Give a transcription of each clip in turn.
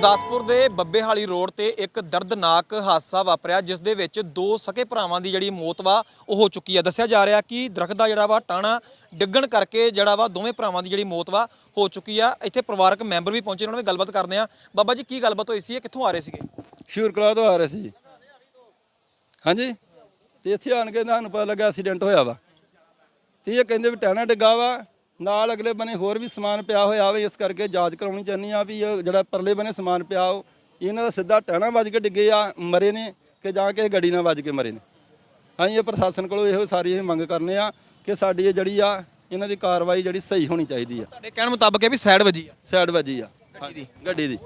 ਗੁਰਦਾਸਪੁਰ ਦੇ ਬੱਬੇਹਾਲੀ ਰੋਡ ਤੇ ਇੱਕ ਦਰਦਨਾਕ ਹਾਦਸਾ ਵਾਪਰਿਆ, ਜਿਸ ਦੇ ਵਿੱਚ ਦੋ ਸਕੇ ਭਰਾਵਾਂ ਦੀ ਜਿਹੜੀ ਮੌਤ ਵਾ, ਉਹ ਹੋ ਚੁੱਕੀ ਹੈ ਦੱਸਿਆ ਜਾ ਰਿਹਾ ਕਿ ਦਰਖਤ ਦਾ ਜਿਹੜਾ ਵਾ, ਟਾਣਾ ਡਿੱਗਣ ਕਰਕੇ ਜਿਹੜਾ ਵਾ, ਦੋਵੇਂ ਭਰਾਵਾਂ ਦੀ ਜਿਹੜੀ ਮੌਤ ਵਾ, ਹੋ ਚੁੱਕੀ ਆ। ਇੱਥੇ ਪਰਿਵਾਰਕ ਮੈਂਬਰ ਵੀ ਪਹੁੰਚੇ, ਉਹਨਾਂ ਨਾਲ ਗੱਲਬਾਤ ਕਰਦੇ ਆ। ਬਾਬਾ ਜੀ, ਕੀ ਗੱਲਬਾਤ ਹੋਈ ਸੀ? ਇਹ ਕਿੱਥੋਂ ਆ ਰਹੇ ਸੀਗੇ? ਸ਼ੂਰ ਤੋਂ ਆ ਰਹੇ ਸੀ। ਹਾਂਜੀ? ਤੇ ਇੱਥੇ ਆਣ ਕੇ ਸਾਨੂੰ ਪਤਾ ਲੱਗਾ, ਐਕਸੀਡੈਂਟ ਹੋਇਆ ਵਾ। ਤੇ ਇਹ ਕਹਿੰਦੇ ਵੀ ਟਾਣਾ ਡਿੱਗਾ ਵਾ ਨਾਲ ਅਗਲੇ ਬਨੇ ਹੋਰ ਵੀ ਸਮਾਨ ਪਿਆ ਹੋਇਆ ਵਾ ਇਸ ਕਰਕੇ ਜਾਂਚ ਕਰਾਉਣੀ ਚਾਹੁੰਦੀ ਆ ਵੀ ਇਹ ਜਿਹੜਾ ਪਰਲੇ ਬਨੇ ਸਮਾਨ ਪਿਆ ਉਹ ਇਹਨਾਂ ਦਾ ਸਿੱਧਾ ਟਾਣਾ ਵੱਜ ਕੇ ਡਿੱਗੇ ਆ ਮਰੇ ਨੇ ਕਿ ਜਾਂ ਕਿ ਗੱਡੀ ਨਾਲ ਵੱਜ ਕੇ ਮਰੇ ਨੇ। ਹਾਂਜੀ ਇਹ ਪ੍ਰਸ਼ਾਸਨ ਕੋਲੋਂ ਇਹੋ ਸਾਰੀ ਇਹ ਮੰਗ ਕਰਨੇ ਆ ਕਿ ਸਾਡੀ ਇਹ ਜਿਹੜੀ ਆ ਇਹਨਾਂ ਦੀ ਕਾਰਵਾਈ ਜਿਹੜੀ ਸਹੀ ਹੋਣੀ ਚਾਹੀਦੀ ਆ। ਤੁਹਾਡੇ ਕਹਿਣ ਮੁਤਾਬਕ ਇਹ ਵੀ ਸਾਈਡ ਵੱਜੀ ਆ? ਸਾਈਡ ਵੱਜੀ ਆ। ਗੱਡੀ ਦੀ? ਗੱਡੀ ਦੀ।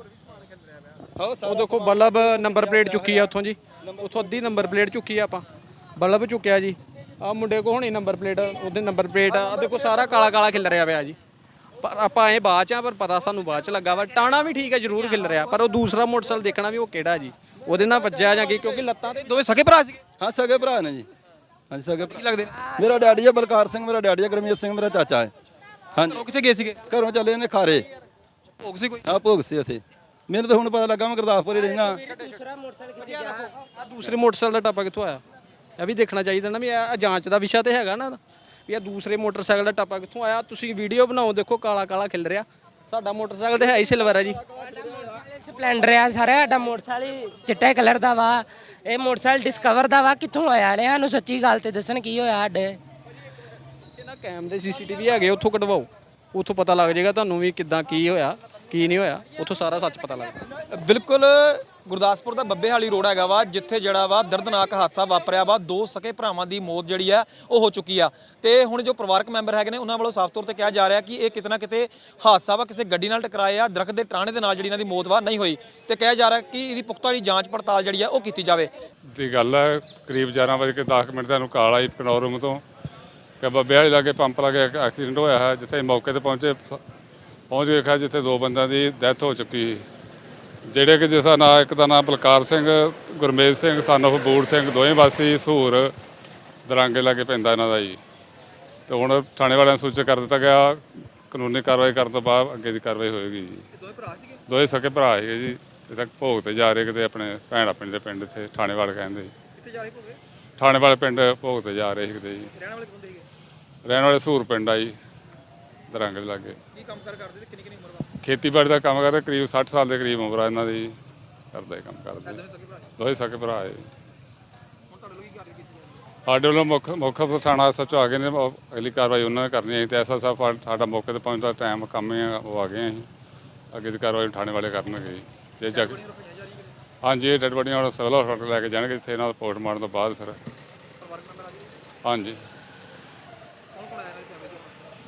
ਉਹ ਦੇਖੋ ਬੱਲਬ ਨੰਬਰ ਪਲੇਟ ਚੁੱਕੀ ਆ ਉੱਥੋਂ ਜੀ। ਉੱਥੋਂ ਅੱਧੀ ਨੰਬਰ ਪਲੇਟ ਚੁੱਕੀ ਆ ਆਪਾਂ। ਬੱਲਬ ਚੁੱਕਿਆ ਜੀ। ਆ ਮੁੰਡੇ ਕੋ ਹੋਣੀ ਨੰਬਰ ਪਲੇਟ ਉਹਦੇ ਨੰਬਰ ਪਲੇਟ ਆ ਦੇਖੋ ਸਾਰਾ ਕਾਲਾ ਕਾਲਾ ਖਿਲ ਰਿਹਾ ਪਿਆ ਜੀ। ਪਰ ਆਪਾਂ ਐ ਬਾਅਦ ਚ ਆ ਪਰ ਪਤਾ ਸਾਨੂੰ ਬਾਅਦ ਚ ਲੱਗਾ ਵਾ। ਟਾਣਾ ਵੀ ਠੀਕ ਹੈ ਜ਼ਰੂਰ ਖਿਲ ਰਿਹਾ ਪਰ ਉਹ ਦੂਸਰਾ ਮੋਟਰਸਾਈਕਲ ਦੇਖਣਾ ਵੀ ਉਹ ਕਿਹੜਾ ਜੀ? ਉਹਦੇ ਨਾਲ ਵੱਜਿਆ ਜਾਂ ਕੀ ਕਿਉਂਕਿ ਲੱਤਾਂ ਤੇ ਦੋਵੇਂ ਸਕੇ ਭਰਾ ਸੀਗੇ। ਹਾਂ ਸਗੇ ਭਰਾ ਨੇ ਜੀ। ਹਾਂਜੀ ਸਗੇ ਕੀ ਲੱਗਦੇ ਨੇ? ਮੇਰਾ ਡੈਡੀ ਹੈ ਬਲਕਾਰ ਸਿੰਘ ਮੇਰਾ ਡੈਡੀ ਹੈ ਗਰਮੀਤ ਸਿੰਘ ਮੇਰਾ ਚਾਚਾ ਹੈ। ਹਾਂਜੀ। ਉਹ ਕਿੱਥੇ ਗਏ ਸੀਗੇ? ਘਰੋਂ ਚੱਲੇ ਨੇ ਖਾਰੇ। ਭੋਗ ਸੀ ਕੋਈ? ਆ ਭੋਗ ਸੀ ਇੱਥੇ ਮੈਨੂੰ ਤਾਂ ਹੁਣ ਪਤਾ ਲੱਗਾ ਮੈਂ ਗੁਰਦਾਸਪੁਰ ਹੀ ਰਹਿਣਾ ਆ ਦੂਸਰੇ ਮੋਟਰਸਾਈਕਲ ਦਾ ਟਾਪਾ ਕਿੱਥੋਂ ਆਇਆ? ਇਹ ਵੀ ਦੇਖਣਾ ਚਾਹੀਦਾ ਨਾ ਵੀ ਇਹ ਜਾਂਚ ਦਾ ਵਿਸ਼ਾ ਤੇ ਹੈਗਾ ਨਾ ਵੀ ਇਹ ਦੂਸਰੇ ਮੋਟਰਸਾਈਕਲ ਦਾ ਟਾਪਾ ਕਿੱਥੋਂ ਆਇਆ ਤੁਸੀਂ ਵੀਡੀਓ ਬਣਾਓ ਦੇਖੋ ਕਾਲਾ ਕਾਲਾ ਖਿਲ ਰਿਹਾ। ਸਾਡਾ ਮੋਟਰਸਾਈਕਲ ਤੇ ਹੈ ਹੀ ਸਿਲਵਰ ਹੈ ਜੀ। ਸਪਲੈਂਡਰ ਆ ਸਾਰਾ ਸਾਡਾ ਮੋਟਰਸਾਈਕਲ ਚਿੱਟੇ ਕਲਰ ਦਾ ਵਾ। ਇਹ ਮੋਟਰਸਾਈਕਲ ਡਿਸਕਵਰ ਦਾ ਵਾ ਕਿੱਥੋਂ ਆਇਆ ਨੇ ਸਾਨੂੰ ਸੱਚੀ ਗੱਲ ਤੇ ਦੱਸਣ ਕੀ ਹੋਇਆ ਸਾਡੇ। ਇਹਨਾਂ ਕੈਮ ਦੇ ਸੀਸੀਟੀਵੀ ਹੈਗੇ ਉੱਥੋਂ ਕਢਵਾਓ। ਉੱਥੋਂ ਪਤਾ ਲੱਗ ਜਾਏਗਾ ਤੁਹਾਨੂੰ ਵੀ ਕਿੱਦਾਂ ਕੀ ਹੋਇਆ ਕੀ ਨਹੀਂ ਹੋਇਆ। ਉੱਥੋਂ ਸਾਰਾ ਸੱਚ ਪਤਾ ਲੱਗ ਜਾਏਗਾ ਬਿਲਕੁਲ ਗੁਰਦਾਸਪੁਰ ਦਾ ਬੱਬੇਹਾਲੀ ਰੋਡ ਹੈਗਾ ਵਾ, ਜਿੱਥੇ ਜਿਹੜਾ ਵਾ ਦਰਦਨਾਕ ਹਾਦਸਾ ਵਾਪਰਿਆ ਵਾ। ਦੋ ਸਕੇ ਭਰਾਵਾਂ ਦੀ ਮੌਤ ਜਿਹੜੀ ਆ, ਉਹ ਹੋ ਚੁੱਕੀ ਆ। ਤੇ ਹੁਣ ਜੋ ਪਰਿਵਾਰਕ ਮੈਂਬਰ ਹੈਗੇ ਨੇ, ਉਹਨਾਂ ਵੱਲੋਂ ਸਾਫ਼ ਤੌਰ ਤੇ ਕਿਹਾ ਜਾ ਰਿਹਾ ਕਿ ਇਹ ਕਿਤੇ ਨਾ ਕਿਤੇ ਹਾਦਸਾ ਵਾ, ਕਿਸੇ ਗੱਡੀ ਨਾਲ ਟਕਰਾਏ ਆ, ਦਰਖਤ ਦੇ ਟਾਣੇ ਦੇ ਨਾਲ ਜਿਹੜੀ ਇਹਨਾਂ ਦੀ ਮੌਤ ਵਾ, ਨਹੀਂ ਹੋਈ। ਤੇ ਕਿਹਾ ਜਾ ਰਿਹਾ ਕਿ ਇਹਦੀ ਪੁਖਤਾ ਜਿਹੜੀ ਜਾਂਚ ਪੜਤਾਲ ਜਿਹੜੀ ਆ, ਉਹ ਕੀਤੀ ਜਾਵੇ। ਦੀ ਗੱਲ ਹੈ ਕਰੀਬ 11 ਵਜੇ ਕੇ 10 ਮਿੰਟ ਦਾ ਨੂੰ ਕਾਲ ਆਈ ਪਨੋਰਮ ਤੋਂ। ਕਿ ਬੱਬੇਹਾਲੀ ਲਾਗੇ ਪੰਪ ਲਾਗੇ ਇੱਕ ਐਕਸੀਡੈਂਟ ਹੋਇਆ ਹੈ, ਜਿੱਥੇ ਮੌਕੇ ਤੇ ਪਹੁੰਚੇ, ਪਹੁੰਚ ਕੇ ਵੇਖਿਆ ਜਿੱਥੇ ਦੋ ਬੰਦਿਆਂ ਦੀ ਡੈਥ ਹੋ ਚੁੱਕੀ ਜਿਹੜੇ ਕਿ ਜਿਸ ਦਾ ਨਾਂ ਇੱਕ ਦਾ ਨਾਮ ਬਲਕਾਰ ਸਿੰਘ ਗੁਰਮੇਜ ਸਿੰਘ ਸਨ of ਬੂੜ ਸਿੰਘ ਦੋਵੇਂ ਵਾਸੀ ਸਹੂਰ ਦਰਾਂਗੇ ਲਾਗੇ ਪੈਂਦਾ ਇਹਨਾਂ ਦਾ ਜੀ। ਤੇ ਹੁਣ ਥਾਣੇ ਵਾਲਿਆਂ ਨੂੰ ਸੂਚਿਤ ਕਰ ਦਿੱਤਾ ਗਿਆ ਕਾਨੂੰਨੀ ਕਾਰਵਾਈ ਕਰਨ ਤੋਂ ਬਾਅਦ ਅੱਗੇ ਦੀ ਕਾਰਵਾਈ ਹੋਏਗੀ ਜੀ। ਦੋਵੇਂ ਭਰਾ ਸੀਗੇ? ਦੋਵੇਂ ਸਕੇ ਭਰਾ ਸੀਗੇ ਜੀ। ਇਹ ਤੱਕ ਭੋਗ ਤੇ ਜਾ ਰਹੇ ਕਿਤੇ ਆਪਣੇ ਭੈਣ ਆਪਣੇ ਦੇ ਪਿੰਡ ਇੱਥੇ ਥਾਣੇ ਵਾਲੇ ਕਹਿੰਦੇ। ਜੀ ਕਿੱਥੇ ਜਾ ਰਹੇ ਹੋਵੇ ਥਾਣੇ ਵਾਲੇ ਪਿੰਡ ਭੋਗ ਤੇ ਜਾ ਰਹੇ ਸੀ ਕਿਤੇ ਜੀ। ਰਹਿਣ ਵਾਲੇ ਹੈਗੇ ਰਹਿਣ ਵਾਲੇ ਸੂਰ ਪਿੰਡ ਆ ਜੀ। ਦਰੰਗ ਦੇ ਲਾਗੇ। ਕੀ ਕੰਮ ਕਰ ਕਰਦੇ ਤੇ ਕਿੰਨੀ ਕਿੰਨੀ ਉਮਰ ਵਾ? ਖੇਤੀਬਾੜੀ ਦਾ ਕੰਮ ਕਰਦੇ ਕਰੀਬ 60 ਸਾਲ ਦੇ ਕਰੀਬ ਉਮਰ ਆ ਇਹਨਾਂ ਦੀ। ਕਰਦੇ ਕੰਮ ਕਰਦੇ। ਦੋਵੇਂ ਸਕੇ ਭਰਾ ਹੈ? ਸਾਡੇ ਵੱਲੋਂ ਮੁੱਖ ਮੁੱਖ ਥਾਣਾ ਸੱਚੋ ਆ ਗਏ ਨੇ ਉਹ ਅਗਲੀ ਕਾਰਵਾਈ ਉਹਨਾਂ ਨੇ ਕਰਨੀ ਹੈ। ਤੇ ਐਸਾ ਸਾਹਿਬ ਸਾਡਾ ਮੌਕੇ ਤੇ ਪਹੁੰਚਦਾ ਟਾਈਮ ਕੰਮ ਹੀ ਉਹ ਆ ਗਏ ਅਸੀਂ। ਅੱਗੇ ਦੀ ਕਾਰਵਾਈ ਥਾਣੇ ਵਾਲੇ ਕਰਨਗੇ ਜੀ। ਜੇ ਜਗ ਹਾਂਜੀ ਇਹ ਡੈਡ ਬੋਡੀਆਂ ਹੁਣ ਸਿਵਲ ਹਸਪਤਾਲ ਲੈ ਕੇ ਜਾਣਗੇ ਜਿੱਥੇ ਇਹਨਾਂ ਦਾ ਪੋਸਟਮਾਰਟਮ ਤੋਂ ਬਾਅਦ ਫਿਰ। ਹਾਂਜੀ।